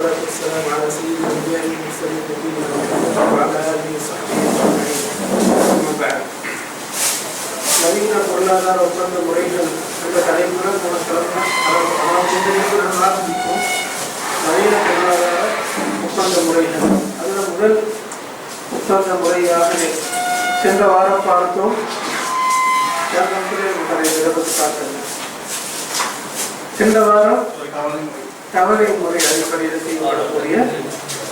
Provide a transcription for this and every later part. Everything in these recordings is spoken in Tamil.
والصلاة والسلام على سيد الأنبياء والمرسلين نبينا محمد وعلى آله وصحبه أجمعين أما بعد நவீன பொருளாதார ஒப்பந்த முறைகள் என்ற தலைப்புடன் நாம் ஆரம்பிப்போம் நவீன பொருளாதார ஒப்பந்த முறைகள் அதில் முதல் ஒப்பந்த முறையாக சென்ற வாரம் பார்த்தோம் பார்த்தேன் சென்ற வாரம் தவறை முறை அடிப்படையில் செய்யப்படக்கூடிய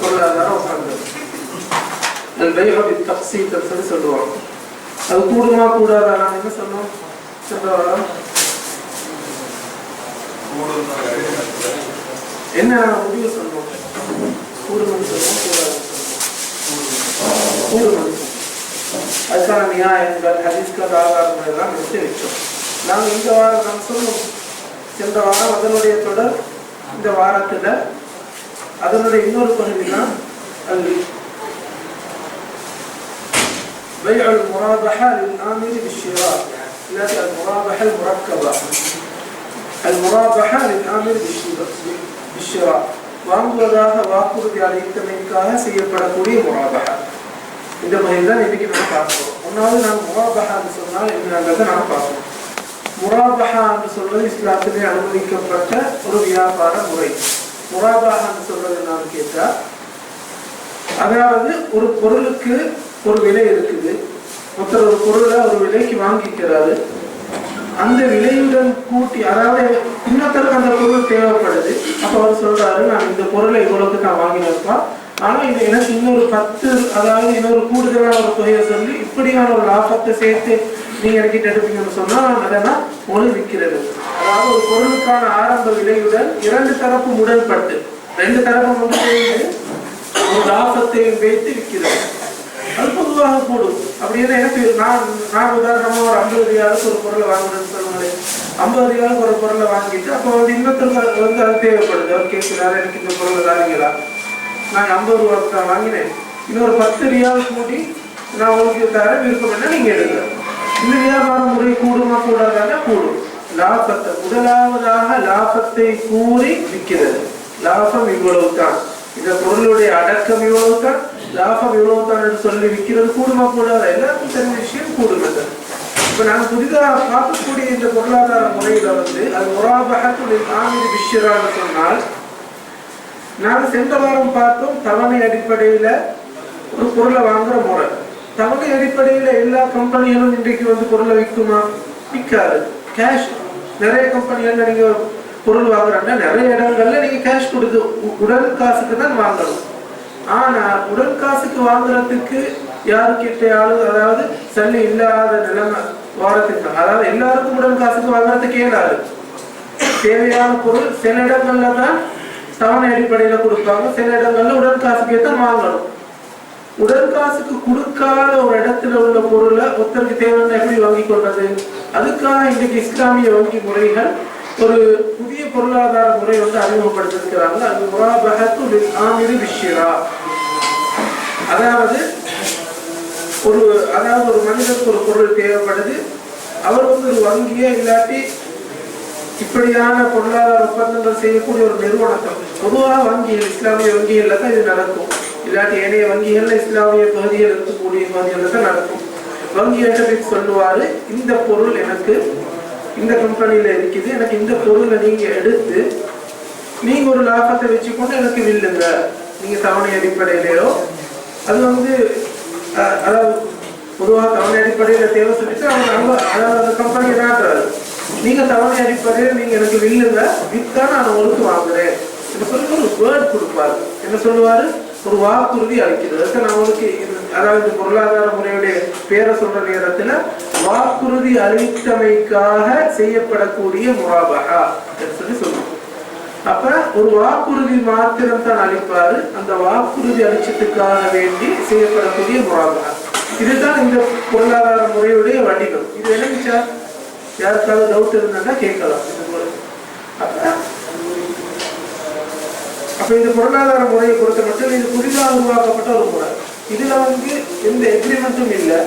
பொருளாதார ஒப்பந்தம். தப்சீத்தன்னு சொல்லுவாங்க. அது கூடுமா கூடாதா? நான் என்ன சொன்னோம்? சென்ற வாரம். என்ன முடிவு சொன்னோம்? கூடுமன்னு சொன்னோம் கூடாதுன்னு சொன்னோம். அதுக்கான நியாயங்கள் ஹரிஸ்கர் ஆதாரங்கள் எல்லாம் எடுத்து வச்சோம். நாங்கள் இந்த வாரம் நாம் சொல்லுவோம் சென்ற வாரம் அதனுடைய தொடர் இந்த வாரத்துல அதனுடைய இன்னொரு பகுதி தான் கல்வி بيع المرابحة للآمر بالشراء التي المرابحة المركبة المرابحة للآمر بالشراء வாங்குவதாக வாக்குறுதி அளித்தமைக்காக செய்யப்படக்கூடிய முராபகா இந்த முறையில் தான் இன்னைக்கு நம்ம பார்க்கிறோம் ஒன்றாவது நான் முராபகான்னு சொன்னால் என்னன்றதை நான் பார்ப்போம் முராபஹான்னு சொல்றது இஸ்லாத்திலே அனுமதிக்கப்பட்ட ஒரு வியாபார முறை. முராபஹான்னு சொல்றது நான் கேட்டா அதாவது ஒரு பொருளுக்கு ஒரு விலை இருக்குது. ஒருத்தர் ஒரு பொருளை ஒரு விலைக்கு வாங்கிக்கிறாரு. அந்த விலையுடன் கூட்டி அதாவது இன்னொருத்தருக்கு அந்த பொருள் தேவைப்படுது. அப்போ அவர் சொல்றாரு நான் இந்த பொருளை இவ்வளவுக்கு நான் வாங்கினப்பா ஆனா இது எனக்கு இன்னொரு பத்து அதாவது இன்னொரு கூடுதலான ஒரு தொகையை சொல்லி இப்படியான ஒரு லாபத்தை சேர்த்து நீங்க எனக்கு எடுப்பீங்கன்னு சொன்னால் அதெல்லாம் ஒளி விற்கிறது. அதாவது ஒரு பொருளுக்கான ஆரம்ப விலையுடன் இரண்டு தரப்பு உடன்பட்டு ரெண்டு தரப்பு மட்டும் ஒரு லாபத்தையும் வைத்து விற்கிறது. அது பொதுவாக கூடும். அப்படின்னு எனக்கு நான் நான் உதாரணமாக ஒரு ஐம்பது ரியாலுக்கு ஒரு பொருளை வாங்குறேன்னு சொல்லுங்களேன். ஐம்பது ரியாலுக்கு ஒரு பொருளை வாங்கிட்டு அப்போ வந்து இன்னொருத்தர் வந்து அது தேவைப்படுது. அவர் கேட்கிறாரு எனக்கு இந்த பொருளை தாரீங்களா நான் ஐம்பது ரூபாய்க்கு தான் வாங்கினேன். இன்னொரு பத்து ரியால் கூட்டி நான் உங்களுக்கு தர விருப்பம் என்ன நீங்கள் எடுக்கிறேன் இந்த வியாபார முறை கூடுமா கூடாதான கூடும். லாபத்தை முதலாவதாக லாபத்தை கூறி விற்கிறது. லாபம் இவ்வளவு தான் இந்த பொருளுடைய அடக்கம் இவ்வளவு தான் லாபம் இவ்வளவு தான் என்று சொல்லி விற்கிறது கூடுமா கூடாதா? எல்லாருக்கும் தெரிஞ்ச விஷயம் கூடுகிறது இப்ப நாங்க புதிதாக பார்க்கக்கூடிய இந்த பொருளாதார முறையில வந்து அது முராபகத்துடைய ஆமிரி விஷயரான்னு சொன்னால் நாங்கள் சென்ற வாரம் பார்த்தோம் தவணை அடிப்படையில ஒரு பொருளை வாங்குற முறை. தமிழக அடிப்படையில் எல்லா கம்பெனிகளும் இன்றைக்கு வந்து பொருளை விற்குமா? விற்காது. கேஷ் நிறைய கம்பெனிகள் நீங்க பொருள் வாங்குறாங்கன்னா நிறைய இடங்கள்ல நீங்க கேஷ் கொடுத்து உடல் காசுக்கு தான் வாங்கணும். ஆனா உடல் காசுக்கு வாங்குறதுக்கு யாருக்கிட்டையாலும் அதாவது சல்லி இல்லாத நிலைமை வாரத்துக்கு அதாவது எல்லாருக்கும் உடல் காசுக்கு வாங்குறதுக்கு ஏடாது தேவையான பொருள் சில இடங்கள்ல தான் தவணை அடிப்படையில கொடுப்பாங்க. சில இடங்கள்ல உடல் காசுக்கு தான் வாங்கணும். உடற்காசுக்கு கொடுக்காத ஒரு இடத்துல உள்ள பொருளை ஒருத்தருக்கு தேவையான எப்படி வாங்கி கொண்டது அதுக்காக இன்றைக்கு இஸ்லாமிய வங்கி முறைகள் ஒரு புதிய பொருளாதார முறை வந்து அறிமுகப்படுத்திருக்கிறாங்க அது முராபகத்து ஆமிரி விஷயரா அதாவது ஒரு அதாவது ஒரு மனிதருக்கு ஒரு பொருள் தேவைப்படுது. அவர் வந்து ஒரு வங்கியே இல்லாட்டி இப்படியான பொருளாதார ஒப்பந்தங்கள் செய்யக்கூடிய ஒரு நிறுவனத்தை பொதுவாக வங்கிகள் இஸ்லாமிய வங்கிகள்ல தான் இது நடக்கும். இல்லாட்டி ஏனைய வங்கிகள்ல இஸ்லாமிய பகுதியில் இருக்கக்கூடிய பகுதிகளில் தான் நடக்கும். வங்கி போய் சொல்லுவாரு இந்த பொருள் எனக்கு இந்த கம்பெனியில இருக்குது எனக்கு இந்த பொருளை நீங்க எடுத்து நீங்க ஒரு லாபத்தை வச்சுக்கொண்டு எனக்கு வில்லுங்க. நீங்க தவணை அடிப்படையிலேயோ அது வந்து அதாவது பொதுவாக தவணை அடிப்படையில தேவை சொல்லிட்டு அவங்க அங்க அதாவது அந்த கம்பெனி நாட்டுறாரு நீங்க தவணை அடிப்படையில் நீங்க எனக்கு வில்லுங்க வித்தா நான் உங்களுக்கு வாங்குறேன். என்ன சொல்லி ஒரு வேர்ட் கொடுப்பாரு. என்ன சொல்லுவாரு? ஒரு வாக்குறுதி அளிக்கிறது. நான் உங்களுக்கு அதாவது பொருளாதார முறையுடைய பேரை சொல்ற நேரத்துல வாக்குறுதி அளித்தமைக்காக செய்யப்படக்கூடிய முராபகா சொல்லி சொல்லுவோம். அப்ப ஒரு வாக்குறுதி மாத்திரம் தான் அளிப்பாரு. அந்த வாக்குறுதி அளிச்சதுக்காக வேண்டி செய்யப்படக்கூடிய முராபகா இதுதான் இந்த பொருளாதார முறையுடைய வடிவம். இது என்ன யாருக்காவது டவுட் இருந்தாக்கா கேட்கலாம். அப்ப அப்ப இந்த பொருளாதார முறையை பொறுத்த மட்டும் இது புதிதாக உருவாக்கப்பட்ட ஒரு முறை. இதுல வந்து எந்த எக்ரிமெண்ட்டும் இல்லை.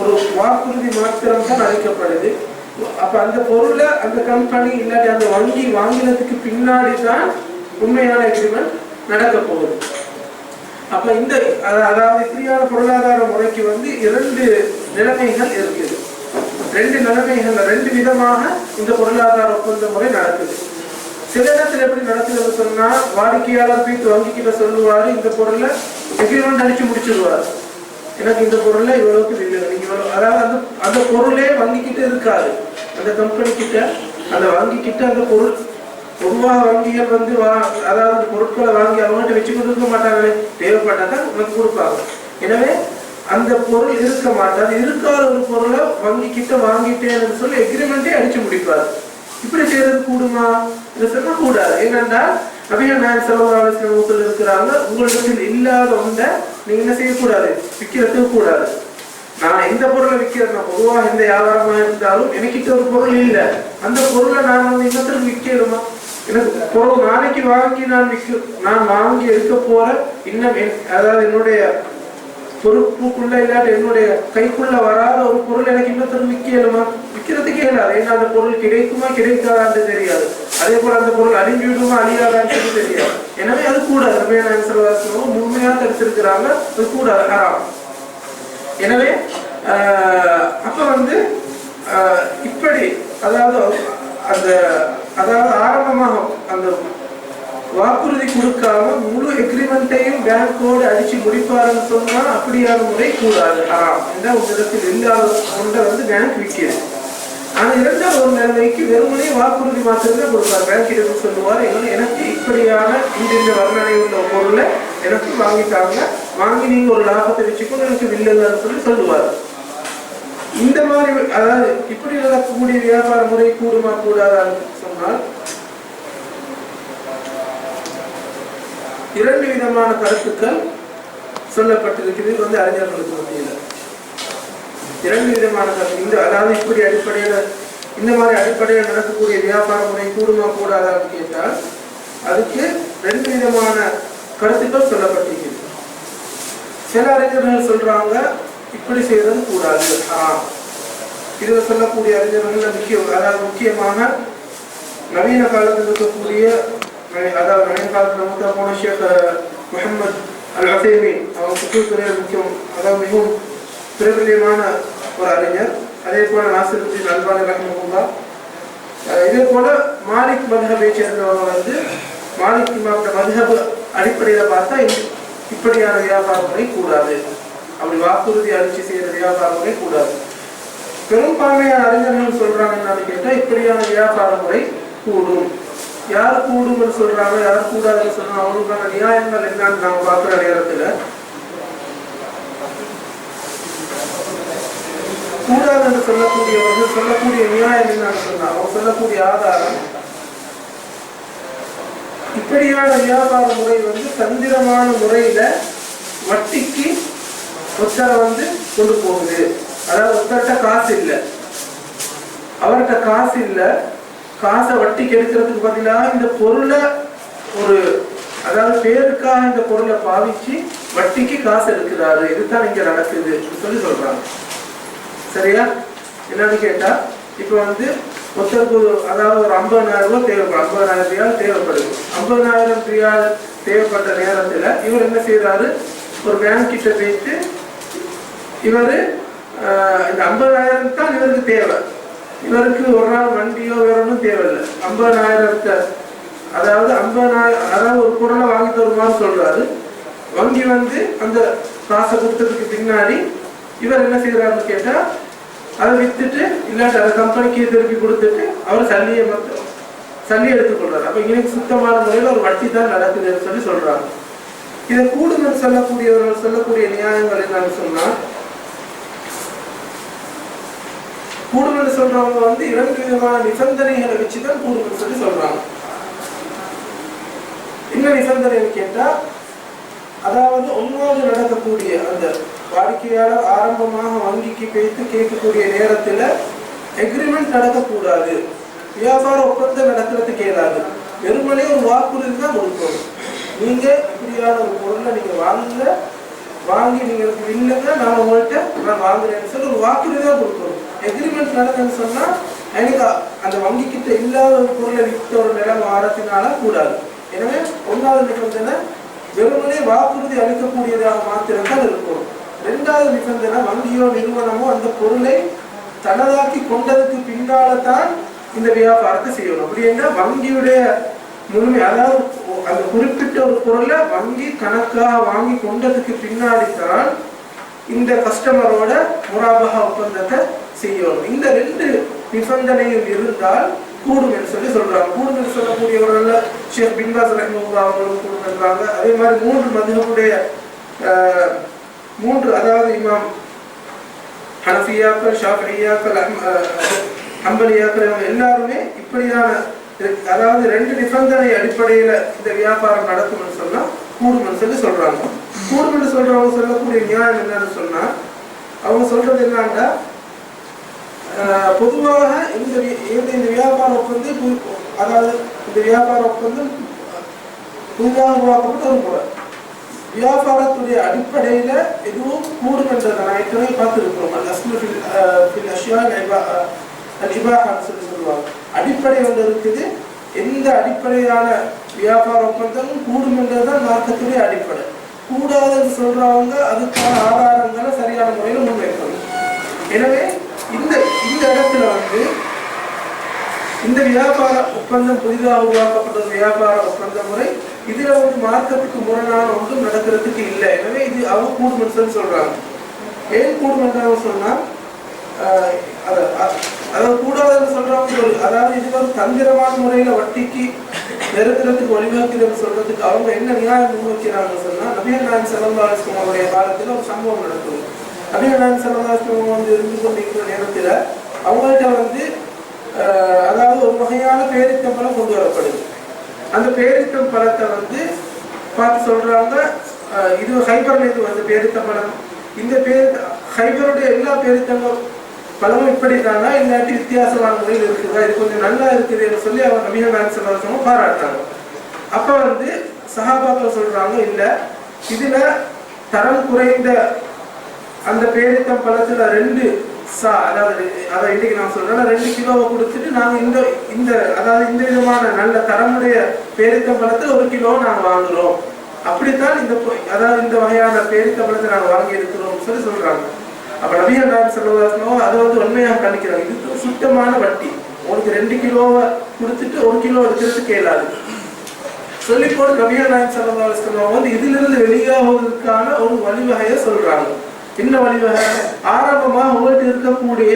ஒரு வாக்குறுதி மாத்திரம் தான் அளிக்கப்படுது. அப்ப அந்த பொருளை அந்த கம்பெனி இல்லாட்டி அந்த வங்கி வாங்கினதுக்கு பின்னாடி தான் உண்மையான எக்ரிமெண்ட் நடக்க போகுது. அப்ப இந்த அதாவது இப்படியான பொருளாதார முறைக்கு வந்து இரண்டு நிலைமைகள் இருக்குது. ரெண்டு நிலைமைகள் ரெண்டு விதமாக இந்த பொருளாதார ஒப்பந்த முறை நடக்குது. சில இடத்துல எப்படி நடக்குதுன்னு சொன்னா வாடிக்கையாளர் போய் வங்கிக்கிட்ட சொல்லுவாரு இந்த பொருளை எக்ரிமெண்ட் அடிச்சு முடிச்சிருவாரு. எனக்கு இந்த பொருளை இவ்வளவுக்கு இல்லை. நீங்க இவ்வளவு அதாவது அந்த அந்த பொருளே வங்கிக்கிட்ட இருக்காது. அந்த கம்பெனி கிட்ட அந்த வங்கி கிட்ட அந்த பொருள் பொதுவாக வங்கிகள் வந்து வா அதாவது அந்த பொருட்களை வாங்கி அவங்ககிட்ட வச்சு கொடுக்க மாட்டாங்களே. தேவைப்பட்டாதான் நமக்கு கொடுப்பாங்க. எனவே அந்த பொருள் இருக்க மாட்டாது இருக்காத ஒரு பொருளை வங்கி கிட்ட வாங்கிட்டேன்னு சொல்லி எக்ரிமெண்ட்டே அடிச்சு முடிப்பாரு. இப்படி செய்யறது கூடுமா? இதை சொன்னா கூடாது ஏனென்றா நபிகள் நாயன் செலவு இருக்கிறாங்க உங்களிடத்தில் இல்லாத ஒன்றை நீங்க என்ன செய்யக்கூடாது? விற்கிறதுக்கு கூடாது. நான் எந்த பொருளை விற்கிறேன் பொதுவாக எந்த வியாபாரமா இருந்தாலும் எனக்கிட்ட ஒரு பொருள் இல்லை. அந்த பொருளை நான் வந்து இன்னொருத்தருக்கு விற்கணுமா? எனக்கு பொருள் நாளைக்கு வாங்கி நான் விற்க நான் வாங்கி எடுக்க போற இன்னும் என்- அதாவது என்னுடைய பொறுப்புக்குள்ள இல்லாட்டி என்னுடைய கைக்குள்ள வராத ஒரு பொருள் எனக்கு இன்னொருத்தர் விற்கலுமா விற்கிறதுக்கே இயலாது ஏன்னா அந்த பொருள் கிடைக்குமா கிடைக்காதான்னு தெரியாது. அதே போல அந்த பொருள் அழிஞ்சு விடுமா அழியாதான்னு தெரியாது. எனவே அது கூடாது. ரபேனாயன் செல்வாசனமும் முழுமையாக தடுத்திருக்கிறாங்க. அது கூடாது. ஹராம். எனவே ஆஹ், அப்ப வந்து ஆஹ், இப்படி அதாவது அந்த அதாவது ஆரம்பமாக அந்த வாக்குறுதி கொடுக்காம முழு எக்ரிமெண்ட்டையும் பேங்கோடு அடிச்சு முடிப்பாருன்னு சொன்னா அப்படியான முறை கூடாது. ஆறாம் என்ற உங்களிடத்தில் இடத்தில் இல்லாத ஒன்றை வந்து பேங்க் விற்கிறது. ஆனா இரண்டாவது ஒரு நிலைமைக்கு வெறுமனே வாக்குறுதி மாத்திரமே கொடுப்பார். பேங்க் இருந்து சொல்லுவார் எங்க- எனக்கு இப்படியான இந்த இந்த வர்ணனை உள்ள பொருளை எனக்கு வாங்கிட்டாங்க வாங்கி நீங்க ஒரு லாபத்தை வச்சுக்கணும் எனக்கு வில்லதான்னு சொல்லி சொல்லுவார். இந்த மாதிரி அதாவது இப்படி நடக்கக்கூடிய வியாபார முறை கூடுமா கூடாதான்னு சொன்னால் இரண்டு விதமான கருத்துக்கள் சொல்லப்பட்டிருக்கிறது. வந்து அறிஞர்களுக்கு மத்தியில். இரண்டு விதமான கருத்து. இந்த அதாவது இப்படி அடிப்படையில் இந்த மாதிரி அடிப்படையில் நடக்கக்கூடிய வியாபார முறை கூடுமா கூடாதான்னு கேட்டால் அதுக்கு ரெண்டு விதமான கருத்துக்கள் சொல்லப்பட்டிருக்கிறது. சில அறிஞர்கள் சொல்றாங்க இப்படி செய்யறது கூடாது. ஆம். இதுல சொல்லக்கூடிய அறிஞர்கள் முக்கிய அதாவது முக்கியமாக நவீன காலத்தில் இருக்கக்கூடிய அதாவது நவீன காலத்தில் மூத்த போன ஷேக் முகமது அல் அசேமீன் அவங்க சுற்றுத்துறையில் முக்கியம் அதாவது மிகவும் பிரபல்யமான ஒரு அறிஞர் அதே போல நாசிருத்தீன் அல்பானி ரஹ்மகுல்லா இதே போல மாலிக் மதுஹபை சேர்ந்தவங்க வந்து மாலிக் இமாமோட மதுஹப் அடிப்படையில் பார்த்தா இப்படியான வியாபார முறை கூடாது அப்படி வாக்குறுதி அழிச்சு செய்யற வியாபார முறை கூடாது பெரும்பான்மையான அறிஞர்கள் சொல்றாங்க என்னன்னு கேட்டா இப்படியான வியாபார முறை கூடும் யார் கூடும்னு சொல்றாங்க யார் கூடாதுன்னு சொன்னா அவங்களுக்கான நியாயங்கள் என்னன்னு நாங்க பார்க்குற நேரத்துல கூடாது என்று சொல்லக்கூடியவர்கள் சொல்லக்கூடிய நியாயம் என்னன்னு சொன்னா அவங்க சொல்லக்கூடிய ஆதாரம். இப்படியான வியாபார முறை வந்து தந்திரமான முறையில வட்டிக்கு ஒத்தரை வந்து கொண்டு போகுது. அதாவது ஒருத்தர்கிட்ட காசு இல்லை. அவர்கிட்ட காசு இல்லை. காசை வட்டிக்கு எடுக்கிறதுக்கு பதிலாக இந்த பொருளை ஒரு அதாவது பேருக்காக இந்த பொருளை பாவிச்சு வட்டிக்கு காசு எடுக்கிறாரு. இதுதான் இங்க நடக்குது சொல்லி சொல்றாங்க. சரியா? என்னன்னு கேட்டா இப்போ வந்து ஒருத்தருக்கு அதாவது ஒரு ஐம்பதாயிரம் ரூபாய் தேவைப்படும். ஐம்பதாயிரம் ரியால் தேவைப்படுது. ஐம்பதாயிரம் ரியால் தேவைப்பட்ட நேரத்தில் இவர் என்ன செய்யறாரு ஒரு பேங்க் கிட்ட போயிட்டு இவர் இந்த ஐம்பதாயிரம் தான் இவருக்கு தேவை. இவருக்கு ஒரு நாள் வண்டியோ வேற ஒன்றும் தேவையில்லை. ஐம்பதாயிரத்தை அதாவது ஐம்பதாயிரம் அதாவது ஒரு பொருளை வாங்கி தருமான்னு சொல்றாரு. வங்கி வந்து அந்த காசை கொடுத்ததுக்கு பின்னாடி இவர் என்ன செய்யறாருன்னு கேட்டா அதை வித்துட்டு இல்லாட்டி அதை கம்பெனிக்கு திருப்பி கொடுத்துட்டு அவர் சல்லியை மட்டும் சல்லி எடுத்துக்கொள்றாரு அப்ப இன்னைக்கு சுத்தமான முறையில் ஒரு வட்டி தான் நடக்குதுன்னு சொல்லி சொல்றாங்க. இதை கூடுதல் சொல்லக்கூடியவர்கள் சொல்லக்கூடிய நியாயங்கள் என்னன்னு சொன்னா கூடுதல் சொல்றவங்க வந்து இரண்டு விதமான நிபந்தனைகளை வச்சுதான் கூடுதல் சொல்லி சொல்றாங்க. என்ன நிபந்தனைன்னு கேட்டா அதாவது ஒன்றாவது நடக்கக்கூடிய அந்த வாடிக்கையாளர் ஆரம்பமாக வங்கிக்கு பேத்து கேட்கக்கூடிய நேரத்துல எக்ரிமெண்ட் நடக்கக்கூடாது. வியாபார ஒப்பந்தம் நடக்கிறதுக்கு இயலாது. வெறுமனே ஒரு வாக்குறுதி தான் கொடுக்கணும். நீங்க இப்படியான ஒரு பொருளை நீங்க வாங்குங்க. வாங்கி நீங்க எனக்கு இல்லைங்க நான் உங்கள்கிட்ட நான் வாங்குறேன்னு சொல்லி ஒரு வாக்குறுதி தான் கொடுக்கணும். எக்ரிமெண்ட் நடக்குதுன்னு சொன்னால் எனக்கு அந்த வங்கி கிட்ட இல்லாத ஒரு பொருளை விற்ற ஒரு நிலம் ஆறத்தினால கூடாது. எனவே ஒன்றாவது நிபந்தனை வெறுமனே வாக்குறுதி அளிக்கக்கூடியதாக மாத்திரம்தான் இருக்கும். ரெண்டாவது நிபந்தனை வங்கியோ நிறுவனமோ அந்த பொருளை தனதாக்கி கொண்டதுக்கு பின்னால தான் இந்த வியாபாரத்தை செய்யணும். அப்படின்னா வங்கியுடைய முழுமை அதாவது அந்த குறிப்பிட்ட ஒரு பொருளை வங்கி கணக்காக வாங்கி கொண்டதுக்கு பின்னாடி தான் இந்த கஸ்டமரோட முராபகா ஒப்பந்தத்தை செய்யணும். இந்த ரெண்டு நிபந்தனையும் இருந்தால் கூடும் என்று சொல்லி சொல்றாங்க. கூடும் என்று சொல்லக்கூடியவர்கள் ஷேக் பின்பாஸ் ரஹ்மூல்லா அவர்களும் கூடும் என்றாங்க அதே மாதிரி மூன்று மதுகளுடைய மூன்று அதாவது இமாம் ஹனஃபியாக்கள் ஷாஃபியாக்கள் அம்பலியாக்கள் இவங்க எல்லாருமே இப்படியான அதாவது ரெண்டு நிபந்தனை அடிப்படையில இந்த வியாபாரம் நடக்கும்னு சொன்னா கூடும்னு சொல்லி சொல்றாங்க. கூடும்னு சொல்றவங்க சொல்லக்கூடிய நியாயம் என்னன்னு சொன்னா அவங்க சொல்றது என்னன்னா பொதுவாக இந்த இந்த இந்த வியாபார ஒப்பந்தம் அதாவது இந்த வியாபார ஒப்பந்தம் புதிதாக உருவாக்கப்பட்டதும் கூட வியாபாரத்துடைய அடிப்படையில் எதுவும் கூடும் என்றதை நான் ஏற்கனவே பார்த்துருக்கிறோம் அந்த அஷ்யா சொல்லி சொல்லுவாங்க. அடிப்படை ஒன்று இருக்குது. எந்த அடிப்படையான வியாபார ஒப்பந்தமும் கூடும் என்றதுதான் மார்க்கத்துடைய அடிப்படை. கூடாதுன்னு சொல்றவங்க அதுக்கான ஆதாரங்களை சரியான முறையில் முன்வைக்கணும். எனவே இந்த இந்த இடத்துல வந்து இந்த வியாபார ஒப்பந்தம் புதிதாக உருவாக்கப்பட்ட வியாபார ஒப்பந்த முறை இதுல வந்து மார்க்கத்துக்கு முரணான ஒன்றும் நடக்கிறதுக்கு இல்லை. எனவே இது அவங்க கூடுமென்னு சொல்றாங்க. ஏன் கூடுமென்றாக சொன்னா ஆஹ், அத- அதாவது கூடாதுன்னு சொல்றவங்க அதாவது இது வந்து தந்திரமான முறையில வட்டிக்கு நிறுத்துறதுக்கு வழிவகுக்கிறது சொல்றதுக்கு அவங்க என்ன நியாயம் முன்வைக்கிறாங்கன்னு சொன்னா நபியல் நாயன் செல்லல்லாஸ்லம் அவருடைய காலத்துல ஒரு சம்பவம் நடக்குது நபியல் சரணாசிரமம் வந்து இருந்து கொண்டிருக்கிற நேரத்தில் அவங்கள்ட்ட வந்து அதாவது ஒரு வகையான பேரித்தம்பலம் கொண்டு வரப்படுது. அந்த பேரித்தம் பழத்தை வந்து பார்த்து சொல்கிறாங்க இது ஹைபர்ல இருந்து வந்த இந்த பேர் ஹைபருடைய எல்லா பேரித்தம்பம் பழமும் இப்படி தானா இல்லாட்டி வித்தியாசமான முறையில் இருக்குதா? இது கொஞ்சம் நல்லா இருக்குதுன்னு சொல்லி அவங்க நபிகள் சரணாசிரமம் செல்வசமும் பாராட்டுறாங்க வந்து சஹாபாக்கள் சொல்கிறாங்க இல்லை இதில் தரம் குறைந்த அந்த பேரித்தம் பழத்துல ரெண்டு சா அதாவது அதை இன்னைக்கு நான் சொல்றேன் ரெண்டு கிலோவை கொடுத்துட்டு நாங்க இந்த இந்த அதாவது இந்த விதமான நல்ல தரமுடைய பேரித்தம் பழத்துல ஒரு கிலோ நாங்க வாங்குறோம். அப்படித்தான் இந்த அதாவது இந்த வகையான பேரித்தம் பழத்தை நாங்க வாங்கி இருக்கிறோம் சொல்லி சொல்றாங்க. அப்ப நபிகள் நாயகம் செல்வதாசனோ அதை வந்து உண்மையாக கணிக்கிறாங்க இது சுத்தமான வட்டி. உனக்கு ரெண்டு கிலோவை கொடுத்துட்டு ஒரு கிலோ எடுக்கிறதுக்கு இயலாது சொல்லி போட்டு நபிகள் நாயன் ஸல்லல்லாஹு வந்து இதிலிருந்து வெளியாகுவதற்கான ஒரு வழிவகையை சொல்றாங்க. என்ன வழிவகை ஆரம்பமா உங்கள்கிட்ட இருக்கக்கூடிய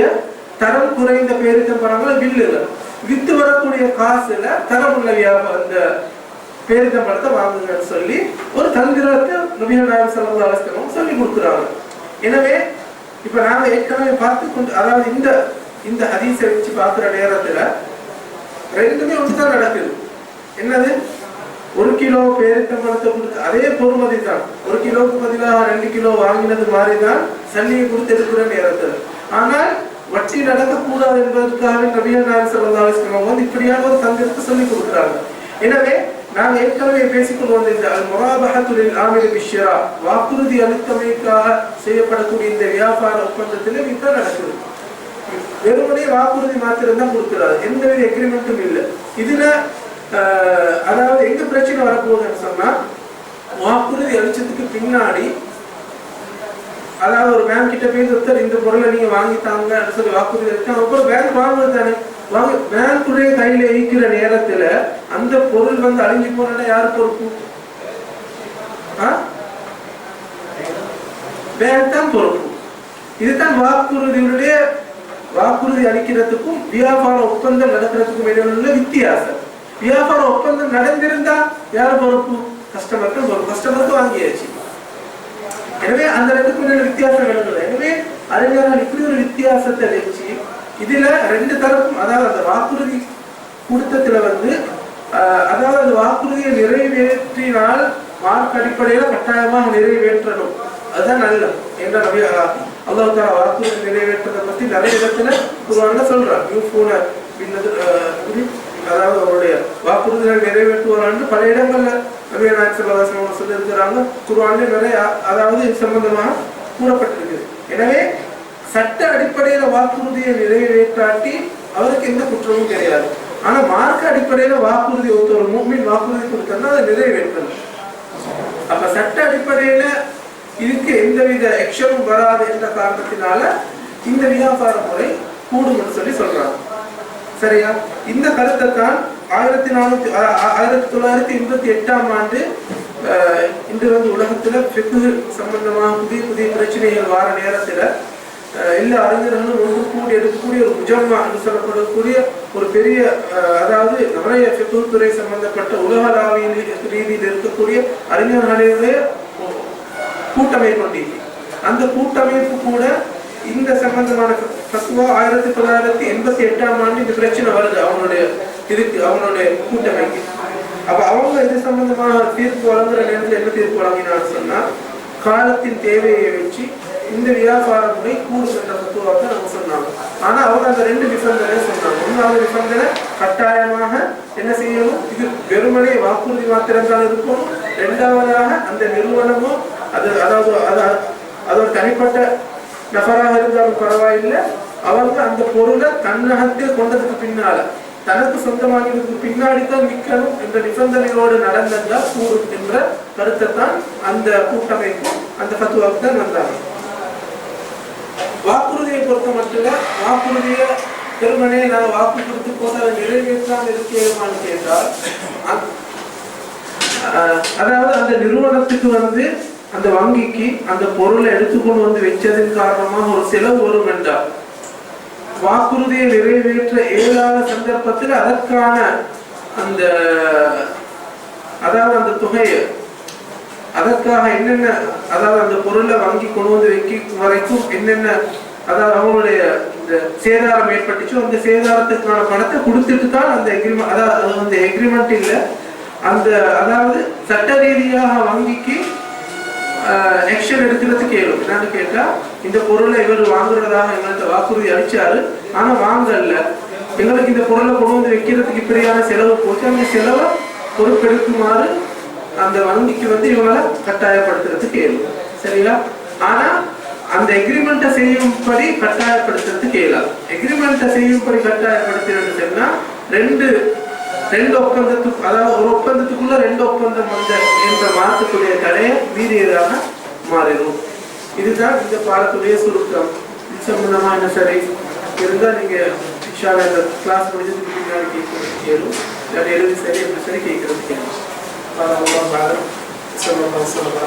தரம் குறைந்த பேருக்கு பழங்களை வில்லுங்க வித்து வரக்கூடிய காசுல தரம் உள்ள வியாபாரம் இந்த பேரித்த பழத்தை வாங்குங்கன்னு சொல்லி ஒரு தந்திரத்தை நபிகள் நாயகம் ஸல்லல்லாஹு சொல்லி கொடுக்குறாங்க. எனவே இப்ப நாங்க ஏற்கனவே பார்த்து கொண்டு அதாவது இந்த இந்த ஹதீஸை வச்சு பார்க்குற நேரத்துல ரெண்டுமே ஒன்றுதான் நடக்குது. என்னது? ஒரு கிலோ பேரித்தம்பழத்தை கொடுத்து அதே பொறுமதி தான் ஒரு கிலோவுக்கு பதிலாக ரெண்டு கிலோ வாங்கினது மாதிரி தான் சல்லியை கொடுத்து எடுக்கிற நேரத்தில். ஆனால் வட்டி நடக்கக்கூடாது என்பதற்காக நபிகள் நாயகம் ஸல்லல்லாஹு வந்து இப்படியான ஒரு தந்திரத்தை சொல்லி கொடுக்குறாங்க. எனவே நாம் ஏற்கனவே பேசிக்கொண்டு வந்திருந்தால் இந்த முராபகத்துலில் ஆமில் வாக்குறுதி அளித்தமைக்காக செய்யப்படக்கூடிய இந்த வியாபார ஒப்பந்தத்திலே இதுதான் நடக்குது. வெறுமனே வாக்குறுதி மாத்திரம் தான் கொடுக்கிறார். எந்த வித எக்ரிமெண்ட்டும் இல்லை. இதுல அதாவது எங்க பிரச்சனை வரப்போகுதுன்னு சொன்னா வாக்குறுதி அளிச்சதுக்கு பின்னாடி அதாவது ஒரு பேங்க் கிட்ட போய் ஒருத்தர் இந்த பொருளை நீங்க வாங்கித்தாங்க சொல்லி வாக்குறுதி அளிச்சாங்க அப்புறம் பேங்க் வாங்குறது தானே. வாங்க பேங்குடைய கையில இருக்கிற நேரத்துல அந்த பொருள் வந்து அழிஞ்சு போனா யார் பொறுப்பு? பேங்க் தான் பொறுப்பு. இதுதான் வாக்குறுதியுடைய வாக்குறுதி அளிக்கிறதுக்கும் வியாபார ஒப்பந்தம் நடக்கிறதுக்கும் இடையில உள்ள வித்தியாசம். வியாபார ஒப்பந்தம் நடந்திருந்தா யார் பொறுப்பு? கஸ்டமருக்கு பொறுப்பு. கஸ்டமருக்கு வாங்கியாச்சு. எனவே அந்த ரெண்டுக்கும் இடையில வித்தியாசம் நடக்குது எனவே அறிஞர்கள் இப்படி ஒரு வித்தியாசத்தை வச்சு இதுல ரெண்டு தரப்பும் அதாவது அந்த வாக்குறுதி கொடுத்ததுல வந்து ஆஹ், அதாவது அந்த வாக்குறுதியை நிறைவேற்றினால் மார்க் அடிப்படையில கட்டாயமாக நிறைவேற்றணும். அதுதான் நல்லது. என்ற நபி அல்லாஹ் தாலா வாக்குறுதி நிறைவேற்றதை பத்தி நிறைய இடத்துல குருவான சொல்றான். யூஃபூன பின்னது அதாவது அவருடைய வாக்குறுதிகளை நிறைவேற்றுவாரான்னு பல இடங்கள்ல நபிய நாயக் சொல்லியிருக்கிறாங்க. குருவான்ல நிறைய அதாவது இது சம்பந்தமாக கூறப்பட்டிருக்குது. எனவே சட்ட அடிப்படையில வாக்குறுதியை நிறைவேற்றாட்டி அவருக்கு எந்த குற்றமும் கிடையாது. ஆனா மார்க்க அடிப்படையில வாக்குறுதி ஒருத்தர் ஒரு மூமின் வாக்குறுதி கொடுத்தா அதை நிறைவேற்றணும். அப்ப சட்ட அடிப்படையில இதுக்கு எந்தவித எக்ஷனும் வராது என்ற காரணத்தினால இந்த வியாபார முறை கூடும்னு சொல்லி சொல்றாங்க. சரியா? இந்த கருத்தை தான் ஆயிரத்தி நானூத்தி ஆயிரத்தி தொள்ளாயிரத்தி எண்பத்தி எட்டாம் ஆண்டு இன்று வந்து உலகத்துல ஃபிக்கு சம்பந்தமாக புதிய புதிய பிரச்சனைகள் வார நேரத்துல எல்லா அறிஞர்களும் ஒன்று கூடி எடுக்கக்கூடிய ஒரு முஜம்மா என்று சொல்லப்படக்கூடிய ஒரு பெரிய அஹ், அதாவது நிறைய ஃபிக்கு துறை சம்பந்தப்பட்ட உலகளாவிய ரீதியில் இருக்கக்கூடிய அறிஞர்களுடைய கூட்டமைப்பு கொண்டிருக்கு அந்த கூட்டமைப்பு கூட இந்த சம்பந்தமான ஃபத்வா ஆயிரத்தி தொள்ளாயிரத்தி எண்பத்தி எட்டாம் ஆண்டு இந்த பிரச்சனை வருது. அவங்களுடைய இதுக்கு அவங்களுடைய கூட்டமைக்கு அப்ப அவங்க இது சம்பந்தமான தீர்ப்பு வழங்குற நேரத்தில் என்ன தீர்ப்பு வழங்கினான்னு சொன்னா காலத்தின் தேவையை வச்சு இந்த வியாபார முறை கூடு என்ற தத்துவாக நம்ம சொன்னாங்க. ஆனா அவங்க அந்த ரெண்டு நிபந்தனை சொன்னாங்க. ஒன்றாவது நிபந்தனை கட்டாயமாக என்ன செய்யணும்? இது வெறுமனே வாக்குறுதி மாத்திரம்தான் இருக்கும். இரண்டாவதாக அந்த நிறுவனமும் அது அதாவது அது அதோட தனிப்பட்ட நபராக இருந்தாலும் பரவாயில்லை. அவங்க அந்த பொருளை தன்னகத்தில் கொண்டதுக்கு பின்னால தனக்கு சொந்தமாகிறதுக்கு பின்னாடி தான் விற்கணும் என்ற நிபந்தனையோடு நடந்ததா கூடும் என்ற கருத்தை தான் அந்த கூட்டமைப்பும் அந்த பத்துவாவுக்கு தான் வந்தாங்க. வாக்குறுதியை பொறுத்த மட்டும் வாக்குறுதியை பெருமனே நான் வாக்கு கொடுத்து போது அதை நிறைவேற்றாமல் இருக்கிறோமான்னு கேட்டால் அதாவது அந்த நிறுவனத்துக்கு வந்து அந்த வங்கிக்கு அந்த பொருளை எடுத்துக்கொண்டு வந்து வச்சதன் காரணமாக ஒரு செலவு வரும் என்றார். வாக்குறுதியை நிறைவேற்ற இயலாத சந்தர்ப்பத்தில் அதற்கான அந்த அதாவது அந்த தொகையை அதற்காக என்னென்ன அதாவது அந்த பொருளை வாங்கி கொண்டு வந்து வைக்க வரைக்கும் என்னென்ன அதாவது அவங்களுடைய இந்த சேதாரம் ஏற்பட்டுச்சோ அந்த சேதாரத்துக்கான பணத்தை கொடுத்துட்டு தான் அந்த எக்ரிமெண்ட் அதாவது அந்த எக்ரிமெண்ட் இல்லை. அந்த அதாவது சட்ட ரீதியாக வங்கிக்கு ஆக்ஷன் எடுக்கிறதுக்கு கேளும் என்னன்னு கேட்டா இந்த பொருளை இவர் வாங்குறதாக எங்கள்கிட்ட வாக்குறுதி அளிச்சாரு. ஆனா வாங்கல. எங்களுக்கு இந்த பொருளை கொண்டு வந்து வைக்கிறதுக்கு இப்படியான செலவு போச்சு. அந்த செலவை பொறுப்பெடுக்குமாறு அந்த வங்கிக்கு வந்து இவங்களை கட்டாயப்படுத்துறது கேளு. சரியா? ஆனா அந்த எக்ரிமெண்ட்டை செய்யும்படி கட்டாயப்படுத்துறதுக்கு இயலாது எக்ரிமெண்ட்டை செய்யும்படி கட்டாயப்படுத்துறது சொன்னா ரெண்டு ரெண்டு ஒப்பந்தத்துக்கு அதாவது ஒரு ஒப்பந்தத்துக்குள்ள ரெண்டு ஒப்பந்தம் வந்த என்ற மாற்றத்துடைய தடையை மீறியதாக மாறிடும். இதுதான் இந்த பாடத்துடைய சுருக்கம். இது சம்பந்தமா என்ன சரி இருந்தா நீங்க இன்ஷால்லா இந்த கிளாஸ் முடிஞ்சதுக்கு பின்னாடி கேட்கறது கேளும். இல்லாட்டி எழுதி சரி எப்படி சரி கேட்கறது கேளும். அல்லாஹ் அல்லாஹ் சொல்லுங்க சொல்லுங்க